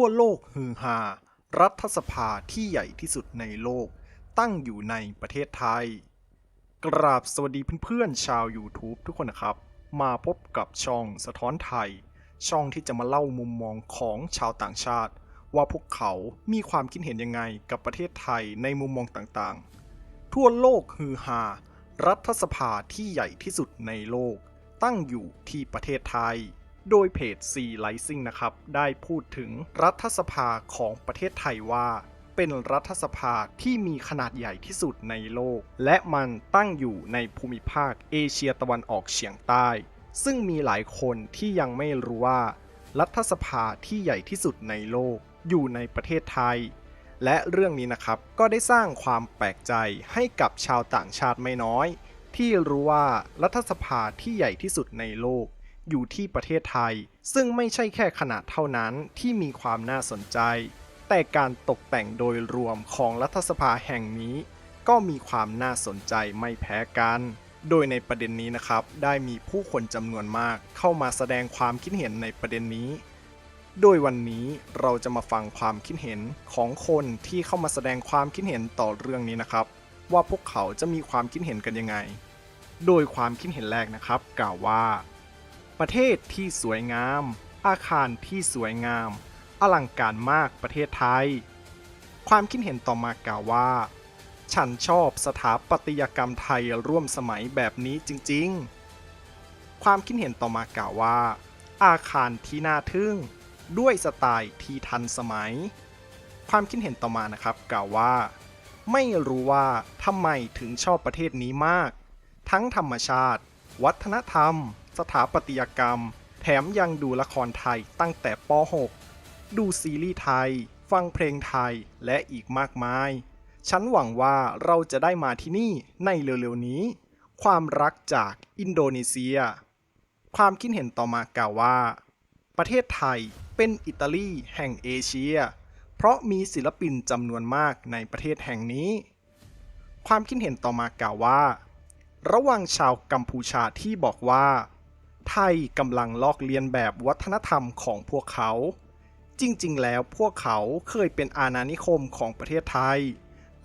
ทั่วโลกฮือฮา รัฐสภาที่ใหญ่ที่สุดในโลก ตั้งอยู่ในประเทศไทย กราบสวัสดีเพื่อนๆ ชาว YouTube ทุกคนนะครับ มาพบกับช่องสะท้อนไทย ช่องที่จะมาเล่ามุมมองของชาวต่างชาติ ว่าพวกเขามีความคิดเห็นยังไงกับประเทศไทยในมุมมองต่างๆ ทั่วโลกฮือฮา รัฐสภาที่ใหญ่ที่สุดในโลก ตั้งอยู่ที่ประเทศไทย โดยเพจ C Rising นะครับ ได้พูดถึงรัฐสภาของประเทศไทยว่าเป็นรัฐสภาที่มีขนาดใหญ่ที่สุดในโลก และมันตั้งอยู่ในภูมิภาคเอเชียตะวันออกเฉียงใต้ ซึ่งมีหลายคนที่ยังไม่รู้ว่า รัฐสภาที่ใหญ่ที่สุดในโลกอยู่ในประเทศไทย และเรื่องนี้นะครับก็ได้สร้างความแปลกใจให้กับชาวต่างชาติไม่น้อย ที่รู้ว่ารัฐสภาที่ใหญ่ที่สุดในโลก อยู่ที่ประเทศไทย ซึ่งไม่ใช่แค่ขนาดเท่านั้นที่มีความน่าสนใจ แต่การตกแต่งโดยรวมของรัฐสภาแห่งนี้ ก็มีความน่าสนใจไม่แพ้กัน โดยในประเด็นนี้นะครับ ได้มีผู้คนจำนวนมากเข้ามาแสดงความคิดเห็นในประเด็นนี้ โดยวันนี้เราจะมาฟังความคิดเห็นของคนที่เข้ามาแสดงความคิดเห็นต่อเรื่องนี้นะครับ ว่าพวกเขาจะมีความคิดเห็นกันยังไง โดยความคิดเห็นแรกนะครับ กล่าวว่า ประเทศที่สวยงาม อาคารที่สวยงาม อลังการมากประเทศไทย ความคิดเห็นต่อมากล่าวว่า ฉันชอบสถาปัตยกรรมไทยร่วมสมัยแบบนี้จริงๆ ความคิดเห็นต่อมากล่าวว่า อาคารที่น่าทึ่ง ด้วยสไตล์ที่ทันสมัย ความคิดเห็นต่อมานะครับกล่าวว่า ไม่รู้ว่าทำไมถึงชอบประเทศนี้มาก ทั้งธรรมชาติ วัฒนธรรม สถาปัตยกรรม แถมยังดูละครไทยตั้งแต่ป .6 ดูซีรีส์ไทย ฟังเพลงไทยและอีกมากมาย ฉันหวังว่าเราจะได้มาที่นี่ในเร็วๆนี้ ความรักจากอินโดนีเซีย ความคิดเห็นต่อมากล่าวว่า ประเทศไทยเป็นอิตาลีแห่งเอเชีย เพราะมีศิลปินจำนวนมากในประเทศแห่งนี้ ความคิดเห็นต่อมากล่าวว่า ระว่างชาวกัมพูชาที่บอกว่า ไทยกำลังลอกเลียนแบบวัฒนธรรมของพวกเขา จริงๆ แล้วพวกเขาเคยเป็นอาณานิคมของประเทศไทย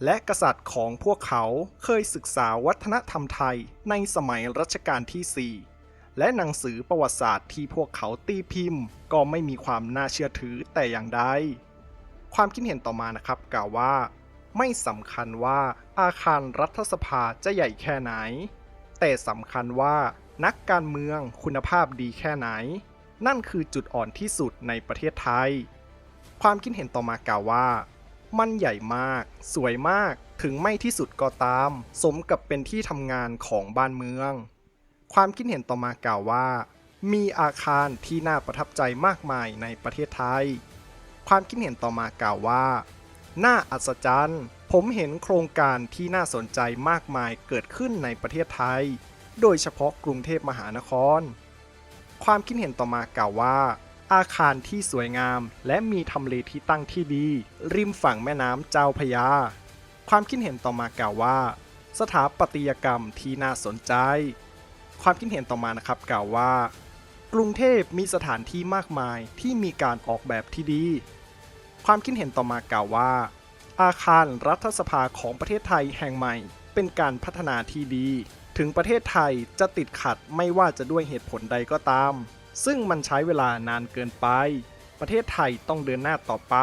และกษัตริย์ของพวกเขาเคยศึกษาวัฒนธรรมไทยในสมัยรัชกาลที่ 4 และหนังสือประวัติศาสตร์ที่พวกเขาตีพิมพ์ ก็ไม่มีความน่าเชื่อถือแต่อย่างใด ความคิดเห็นต่อมานะครับกล่าวว่า ไม่สำคัญว่าอาคารรัฐสภาจะใหญ่แค่ไหน แต่สำคัญว่านักการเมืองคุณภาพดีแค่ไหน นั่นคือจุดอ่อนที่สุดในประเทศไทย ความคิดเห็นต่อมากล่าวว่า มันใหญ่มาก สวยมากถึงไม่ที่สุดก็ตาม สมกับเป็นที่ทำงานของบ้านเมือง ความคิดเห็นต่อมากล่าวว่า มีอาคารที่น่าประทับใจมากมายในประเทศไทย ความคิดเห็นต่อมากล่าวว่า น่าอัศจรรย์ ผมเห็นโครงการที่น่าสนใจมากมายเกิดขึ้นในประเทศไทย โดยเฉพาะกรุงเทพมหานคร ความคิดเห็นต่อมากล่าวว่า อาคารที่สวยงาม และมีทำเลที่ตั้งที่ดี ริมฝั่งแม่น้ำเจ้าพยา ความคิดเห็นต่อมากล่าวว่า สถาปัตยกรรมที่น่าสนใจ ความคิดเห็นต่อมานะครับกล่าวว่า กรุงเทพมีสถานที่มากมายที่มีการออกแบบที่ดี ความคิดเห็นต่อมากล่าวว่า อาคารรัฐสภาของประเทศไทยแห่งใหม่ เป็นการพัฒนาที่ดี ถึงประเทศไทยจะติดขัดไม่ว่าจะด้วยเหตุผลใดก็ตาม ซึ่งมันใช้เวลานานเกินไป ประเทศไทยต้องเดินหน้าต่อไป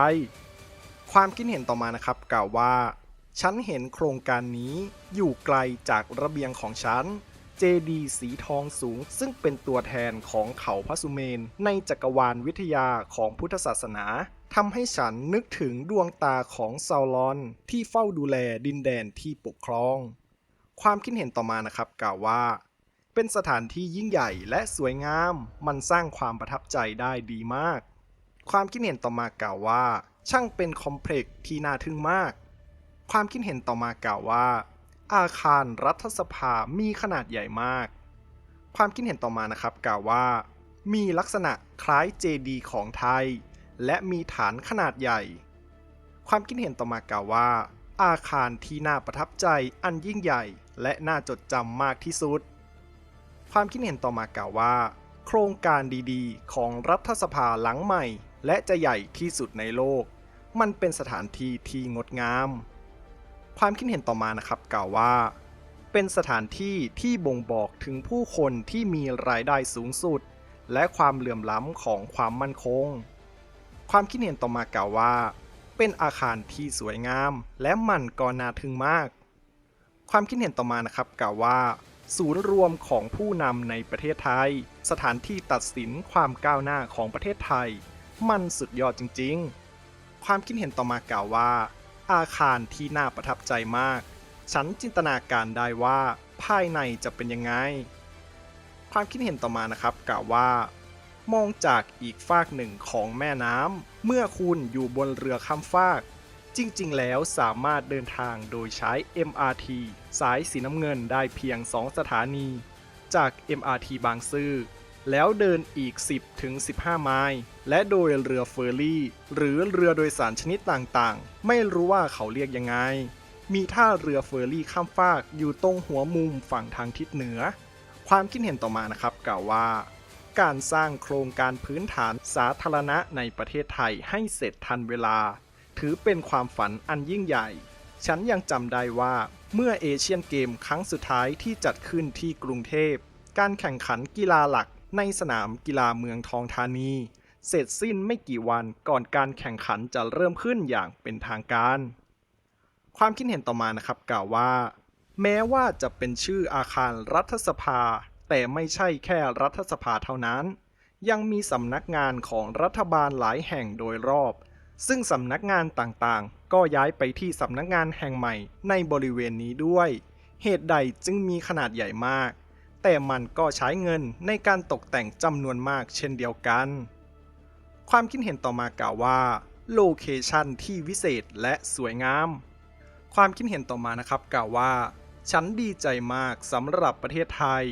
ความคิดเห็นต่อมานะครับกล่าวว่า ฉันเห็นโครงการนี้อยู่ไกลจากระเบียงของฉันเจดีสีทองสูง ซึ่งเป็นตัวแทนของเขาพระสุเมน ในจักรวาลวิทยาของพุทธศาสนา ทำให้ฉันนึกถึงดวงตาของซาลอนที่เฝ้าดูแลดินแดนที่ปกครอง ความคิดเห็นต่อมานะครับกล่าวว่า เป็นสถานที่ยิ่งใหญ่และสวยงาม มันสร้างความประทับใจได้ดีมาก ความคิดเห็นต่อมากล่าวว่า ช่างเป็นคอมเพล็กซ์ที่น่าทึ่งมาก ความคิดเห็นต่อมากล่าวว่า อาคารรัฐสภามีขนาดใหญ่มาก ความคิดเห็นต่อมานะครับกล่าวว่า มีลักษณะคล้ายเจดีของไทย และมีฐานขนาดใหญ่ ความคิดเห็นต่อมากล่าวว่า อาคารที่น่าประทับใจอันยิ่งใหญ่ และน่าจดจำมากที่สุด ความคิดเห็นต่อมากล่าวว่า โครงการดีๆ ของรัฐสภาหลังใหม่ และจะใหญ่ที่สุดในโลก มันเป็นสถานที่ที่งดงาม ความคิดเห็นต่อมานะครับกล่าวว่า เป็นสถานที่ที่บ่งบอกถึงผู้คนที่มีรายได้สูงสุด และความเหลื่อมล้ำของความมั่นคง ความคิดเห็นต่อมากล่าวว่า เป็นอาคารที่สวยงาม และมันก็น่าทึ่งมาก ความคิดเห็นต่อมานะครับกล่าวว่า ศูนย์รวมของผู้นำในประเทศไทย สถานที่ตัดสินความก้าวหน้าของประเทศไทย มันสุดยอดจริง ๆ ความคิดเห็นต่อมากล่าวว่า อาคารที่น่าประทับใจมาก ฉันจินตนาการได้ว่าภายในจะเป็นยังไง ความคิดเห็นต่อมานะครับกล่าวว่า มองจากอีกฟากหนึ่งของแม่น้ำ เมื่อคุณอยู่บนเรือข้ามฟาก จริงๆ แล้วสามารถเดินทางโดยใช้ MRT สายสีน้ำเงินได้เพียง 2 สถานี จาก MRT บางซื่อแล้วเดินอีก 10ถึง15 ไมล์ และโดยเรือเฟอร์รี่ หรือเรือโดยสารชนิดต่างๆ ไม่รู้ว่าเขาเรียกยังไง มีท่าเรือเฟอร์รี่ข้ามฟากอยู่ตรงหัวมุมฝั่งทางทิศเหนือ ความคิดเห็นต่อมานะครับกล่าวว่า การสร้างโครงการพื้นฐานสาธารณะในประเทศไทยให้เสร็จทันเวลา ถือเป็นความฝันอันยิ่งใหญ่ ฉันยังจำได้ว่าเมื่อเอเชียนเกมครั้งสุดท้ายที่จัดขึ้นที่กรุงเทพ การแข่งขันกีฬาหลักในสนามกีฬาเมืองทองธานี เสร็จสิ้นไม่กี่วันก่อนการแข่งขันจะเริ่มขึ้นอย่างเป็นทางการ ความคิดเห็นต่อมานะครับกล่าวว่า แม้ว่าจะเป็นชื่ออาคารรัฐสภา แต่ไม่ใช่แค่รัฐสภาเท่านั้น ยังมีสำนักงานของรัฐบาลหลายแห่งโดยรอบ ซึ่งสำนักงานต่างๆ ก็ย้ายไปที่สำนักงานแห่งใหม่ในบริเวณนี้ด้วย เหตุใดจึงมีขนาดใหญ่มาก แต่มันก็ใช้เงินในการตกแต่งจำนวนมากเช่นเดียวกัน ความคิดเห็นต่อมากล่าวว่า โลเคชันที่วิเศษและสวยงาม ความคิดเห็นต่อมานะครับกล่าวว่า ฉันดีใจมากสำหรับประเทศไทย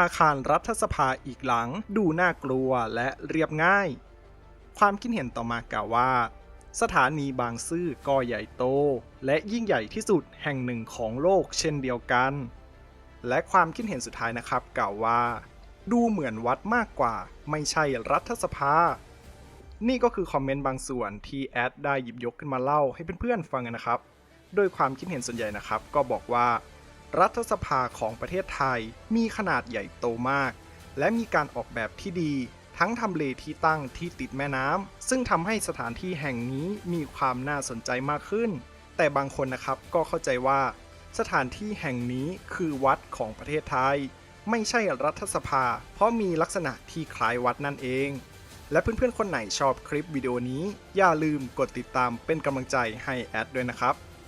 อาคารรัฐสภาอีกหลัง ดูน่ากลัวและเรียบง่าย ความคิดเห็นต่อมากล่าวว่า สถานีบางซื่อก็ใหญ่โต และยิ่งใหญ่ที่สุดแห่งหนึ่งของโลกเช่นเดียวกัน และความคิดเห็นสุดท้ายนะครับกล่าวว่า ดูเหมือนวัดมากกว่า ไม่ใช่รัฐสภา นี่ก็คือคอมเมนต์บางส่วนที่แอดได้หยิบยกขึ้นมาเล่าให้เพื่อนๆฟังนนะครับ โดยความคิดเห็นส่วนใหญ่นะครับ ก็บอกว่า รัฐสภาของประเทศไทยมีขนาดใหญ่โตมาก และมีการออกแบบที่ดี ทั้งทำเลที่ตั้งที่ติดแม่น้ำซึ่งทำให้สถานที่แห่งนี้มีความน่าสนใจมากขึ้น แต่บางคนนะครับก็เข้าใจว่า สถานที่แห่งนี้คือวัดของประเทศไทย ไม่ใช่รัฐสภา เพราะมีลักษณะที่คล้ายวัดนั่นเองและเพื่อนๆ คนไหนชอบคลิปวิดีโอนี้ อย่าลืมกดติดตามเป็นกำลังใจให้แอดด้วยนะครับ